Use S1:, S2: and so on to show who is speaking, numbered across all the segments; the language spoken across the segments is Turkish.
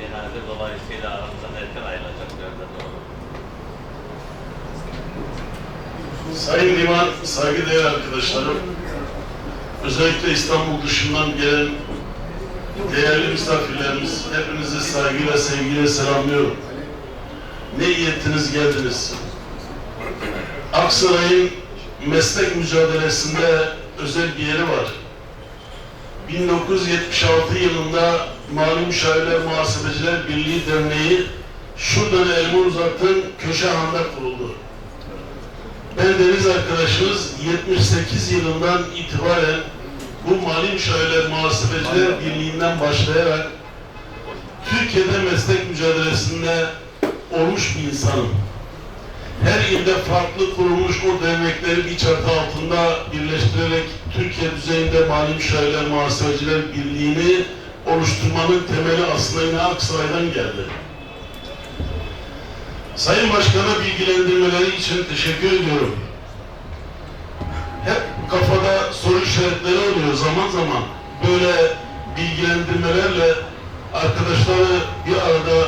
S1: Cenaze dolayısıyla aramızdan erken ayrılacak yönde doğru.
S2: Sayın Liman, saygıdeğer arkadaşlarım, özellikle İstanbul dışından gelen değerli misafirlerimiz, hepinizi saygıyla, sevgiyle selamlıyorum. Ne iyi ettiniz geldiniz. Aksaray'ın meslek mücadelesinde özel bir yeri var. 1976 yılında Mali Müşavirler Muhasebeciler Birliği Derneği şuradan elimi uzattım, Köşehan'da kuruldu. Ben Deniz arkadaşımız 78 yılından itibaren bu Mali Müşavirler Muhasebeciler Birliği'nden başlayarak Türkiye'de meslek mücadelesinde olmuş bir insanım. Her ilde farklı kurulmuş o dernekleri bir çatı altında birleştirerek Türkiye düzeyinde Mali Müşavirler Muhasebeciler Birliği'ni oluşturmanın temeli aslında yine Aksaray'dan geldi. Sayın Başkan'a bilgilendirmeleri için teşekkür ediyorum. Hep kafada soru işaretleri oluyor zaman zaman. Böyle bilgilendirmelerle arkadaşları bir arada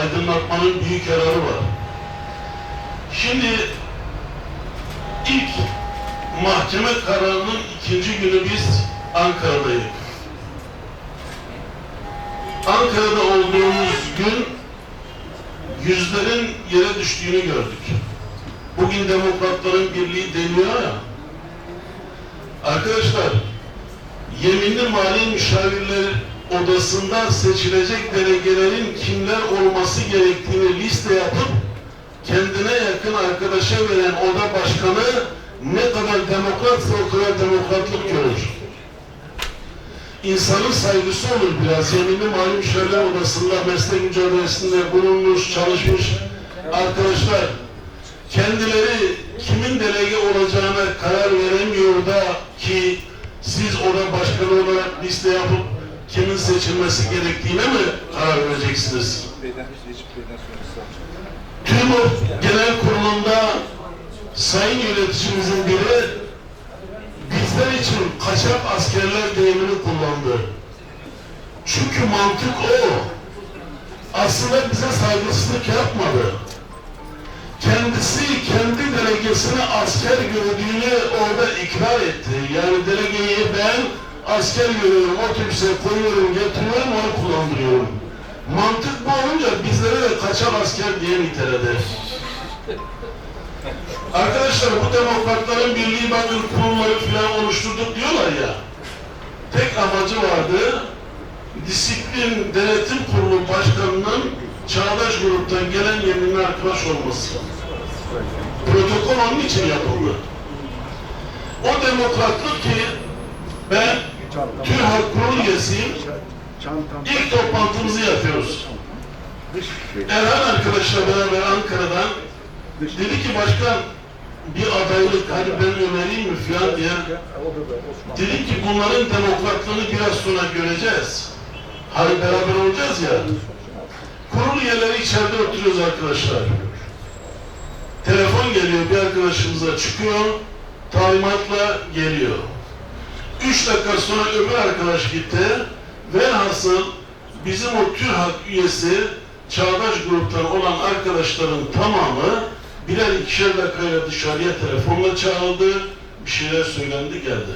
S2: aydınlatmanın büyük yararı var. Şimdi ilk mahkeme kararının ikinci günü biz Ankara'daydık. Ankara'da olduğumuz gün yüzlerin yere düştüğünü gördük. Bugün demokratların birliği deniyor ya. Arkadaşlar, yeminli mali müşavirler odasında seçilecek delegelerin kimler olması gerektiğini liste yapıp kendine yakın arkadaşa veren oda başkanı ne kadar demokratsa o kadar demokratlık görür. İnsanın saygısı olur biraz. Yeminli mali müşavirler odasında meslek mücadelesinde bulunmuş, çalışmış arkadaşlar kendileri kimin delege olacağına karar veremiyor da ki siz oda başkanı olarak liste yapıp kimin seçilmesi gerektiğine mi karar vereceksiniz?
S3: Beyden, Recep Bey'den
S2: TÜMOP Genel Kurulu'nda sayın yöneticimizin biri bizler için kaçak askerler deyimini kullandı. Çünkü mantık o. Aslında bize saygısızlık yapmadı. Kendisi kendi delegesini asker gördüğünü orada ikrar etti. Yani delegeyi ben asker görüyorum, otobüse koyuyorum, getiriyorum, onu kullandırıyorum. Mantık bu olunca bizlere de kaçak asker diye niteledi. Arkadaşlar bu demokratların birliği bakın kurumları falan oluşturduk diyorlar ya. Tek amacı vardı. Disiplin Denetim Kurulu Başkanı'nın Çağdaş Grup'tan gelen yeminli arkadaş olması. Protokol onun için yapıldı. O demokratlık ki ben TÜRHAK kurul üyesiyim. İlk toplantımızı yapıyoruz. Erhan arkadaşla beraber Ankara'dan dedi ki başkan bir adaylık hani ben önereyim mi falan diye. Dedim ki bunların demokratlığını biraz sonra göreceğiz. Hani beraber olacağız ya. Kurul üyeleri içeride oturuyoruz arkadaşlar. Telefon geliyor bir arkadaşımıza çıkıyor. Talimatla geliyor. Üç dakika sonra öbür arkadaş gitti. Velhasıl bizim o TÜRHAK üyesi Çağdaş gruptan olan arkadaşların tamamı birer ikişer dakikayla dışarıya telefonla çağrıldı. Bir şeyler söylendi geldi.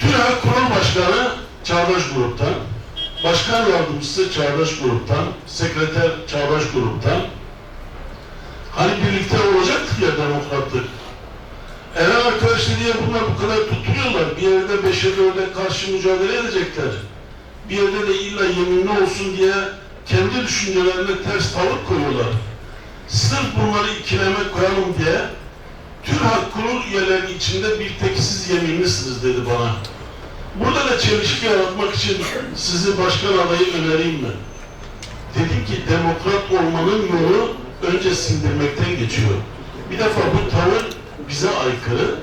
S2: TÜRHAK Kurul Başkanı Çağdaş Grup'tan, Başkan Yardımcısı Çağdaş Grup'tan, Sekreter Çağdaş Grup'tan. Hani birlikte olacaktık ya demokratlık. Eren arkadaş diye bunlar bu kadar tutuluyorlar. Bir yerde beşe dörde karşı mücadele edecekler. Bir yerde de illa yeminli olsun diye kendi düşüncelerine ters tavır koyuyorlar. Sırf bunları ikileme koyalım diye TÜRHAK kurul üyelerinin içinde bir tek siz yeminlisiniz dedi bana. Burada da çelişki yaratmak için sizi başkan adayı önereyim mi? Dedim ki demokrat olmanın yolu önce sindirmekten geçiyor. Bir defa bu tavır bize aykırı.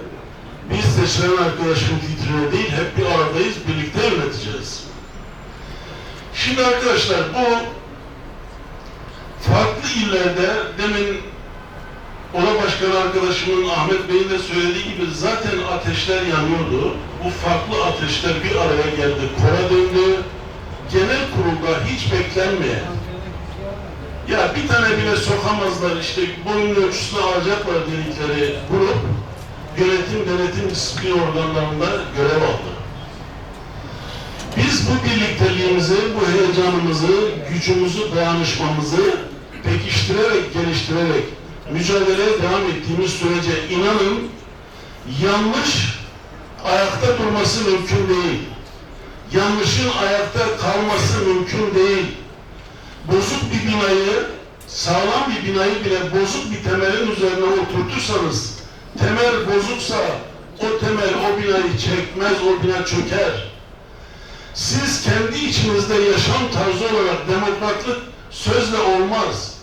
S2: Biz seçilen arkadaşın fikrine değil, hep bir aradayız, birlikte yöneteceğiz. Şimdi arkadaşlar bu farklı illerde demin Oda Başkanı arkadaşımın Ahmet Bey'in de söylediği gibi zaten ateşler yanıyordu. Bu farklı ateşler bir araya geldi, kora döndü. Genel kurulda hiç beklenmeyen, ya bir tane bile sokamazlar işte boyun ölçüsünü alacaklar dedikleri grup yönetim, denetim, disiplin organlarında görev aldı. Biz bu birlikteliğimizi, bu heyecanımızı, gücümüzü, dayanışmamızı pekiştirerek, geliştirerek mücadeleye devam ettiğimiz sürece inanın yanlış ayakta durması mümkün değil. Yanlışın ayakta kalması mümkün değil. Bozuk bir binayı, sağlam bir binayı bile bozuk bir temelin üzerine oturtursanız, temel bozuksa o temel o binayı çekmez, o bina çöker. Siz kendi içinizde yaşam tarzı olarak demokratlık sözle olmaz.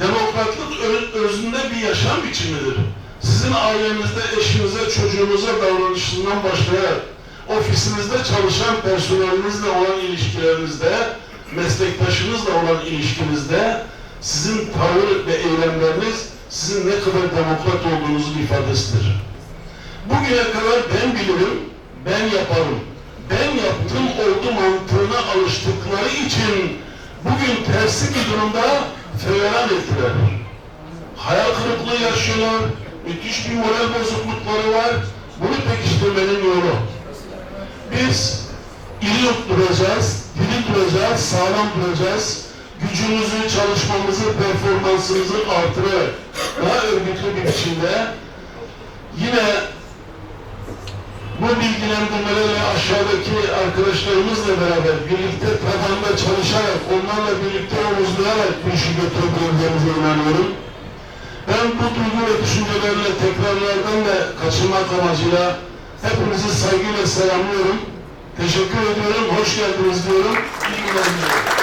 S2: Demokratlık özünde bir yaşam biçimidir. Sizin ailenizde, eşinize, çocuğunuza davranışından başlayarak, ofisinizde çalışan personelinizle olan ilişkilerinizde, meslektaşınızla olan ilişkinizde sizin tavır ve eylemleriniz sizin ne kadar demokrat olduğunuzun ifadesidir. Bugüne kadar ben bilirim, ben yaparım. Ben yaptım oldu mantığına alıştıkları için bugün tersi bir durumda feveran ettiler. Hayal kırıklığı yaşıyorlar, müthiş bir moral bozuklukları var. Bunu pekiştirmenin yolu. Biz iri duracağız, diri duracağız, sağlam duracağız. Gücümüzü, çalışmamızı, performansımızı artırarak daha örgütlü bir biçimde yine bu bilgilendirmeleri aşağıdaki arkadaşlarımızla beraber birlikte tabanda çalışarak, onlarla birlikte omuzlayarak bu işi götürebileceğimize inanıyorum. Ben bu duygu ve düşüncelerle tekrarlardan da kaçınmak amacıyla hepinizi saygıyla selamlıyorum. Teşekkür ediyorum, hoş geldiniz diyorum. İyi günler diliyorum.